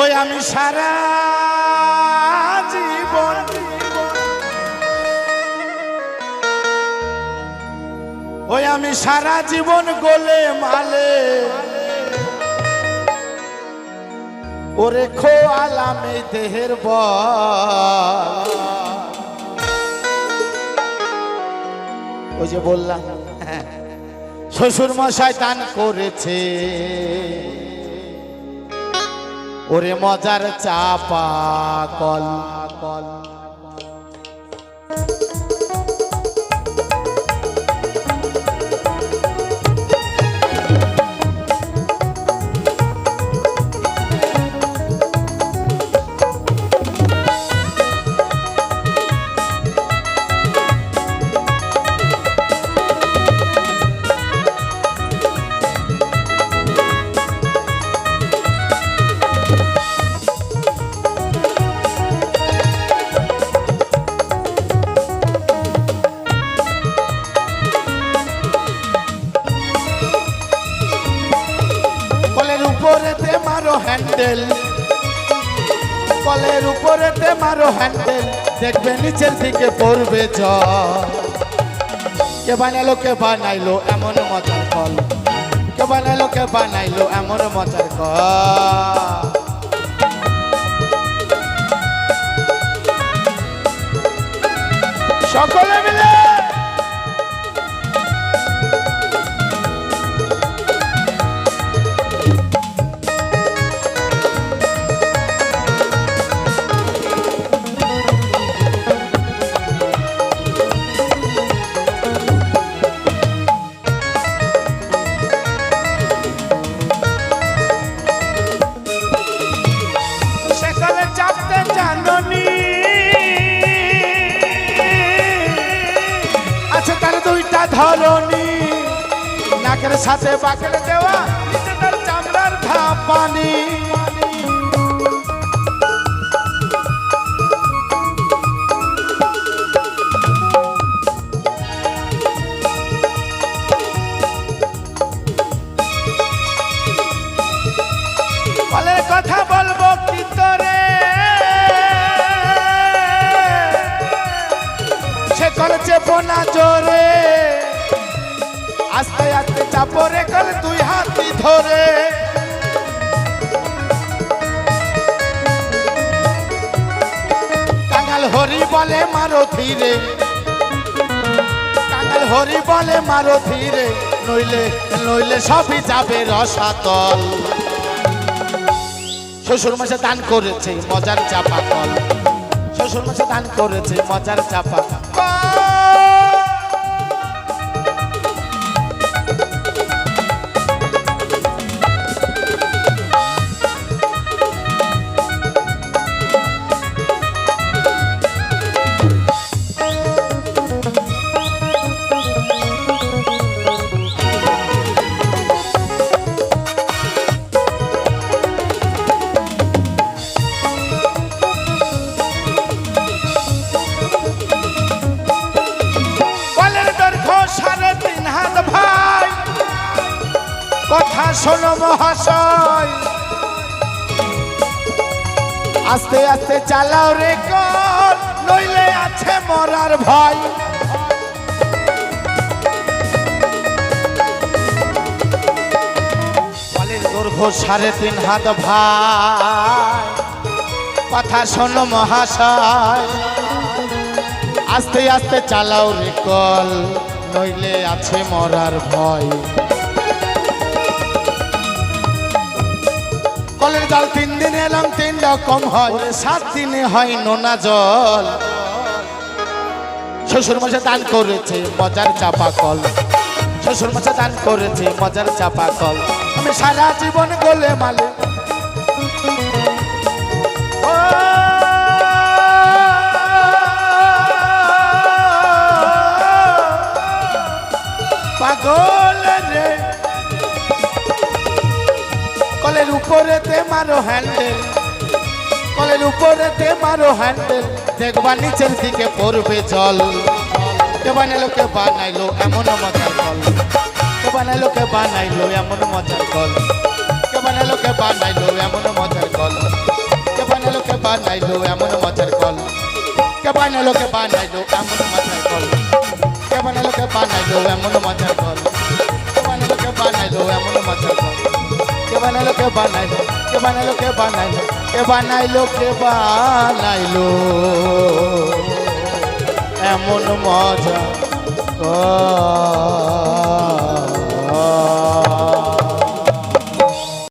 ওই আমি সারা জীবন ওই আমি সারা জীবন গোলে মালে। ওরে খো আলাম দেহের বল। ওই যে বললাম শ্বশুর মশাই দান করেছে। ওরে মজার চাপা কল কল উপরেতে মারো হ্যান্ডেল কলের উপরেতে মারো হ্যান্ডেল দেখবে নিচের দিকে পড়বে জল। কে বানাইলো কে বানাইলো, এমন মজার কল কে বানাইলো কে বানাইলো, এমন মজার কল সকলে চাপতে জাননি। আছে তার দুইটা ধরনি। নাকের সাথে বাকের দেওয়া। চেপো না জোরে। আস্তে আস্তে চাপরে কল দুই হাতি ধরে। কাঙাল হরি বলে, মারো ধীরে। কাঙাল হরি বলে, মারো ধীরে। নইলে নইলে সবই যাবে রসাতল। শ্বশুর মাসে দান করেছে, মজার চাপা কল শ্বশুর মাসে দান করেছে, মজার চাপা কল। কথা শোনো মহাশয়। আস্তে আস্তে চালাও রে কল, নইলে আছে মরার ভয়। সাড়ে তিন হাত ভাই। কথা শোনো মহাশয়। আস্তে আস্তে চালাও রে কল, নইলে আছে মরার ভয়। কলের জল তিন দিন এলাম তিন রকম হয়, সাত দিনে হয় নোনা জল। শ্বশুর মাসে দান করেছে, মজার চাপা কল। শ্বশুর মাসে দান করেছে, মজার চাপা কল। আমি সারা জীবন গোলে মালে। পাগল! উপরেতে মারো হ্যান্ডেল কলের উপরেতে মারো হ্যান্ডেল দেখবা নিচের দিকে পড়বে জল। কে বানাইলো কে বানাইলো এমন মজার কল কে বানাইলো কে বানাইলো এমন মজার কল কে বানাইলো কে বানাইলো এমন মজার কল কে বানাইলো কে বানাইলো এমন মজার কল কে বানাইলো কে বানাইলো এমন মজার কল কে বানাইলো কে বানাইলো এমন মজার বানাইলো কে বানাইলো? কে বানাইলো কে বানাইলো? কে বানাইলো কে বানাইলো? এমন মজা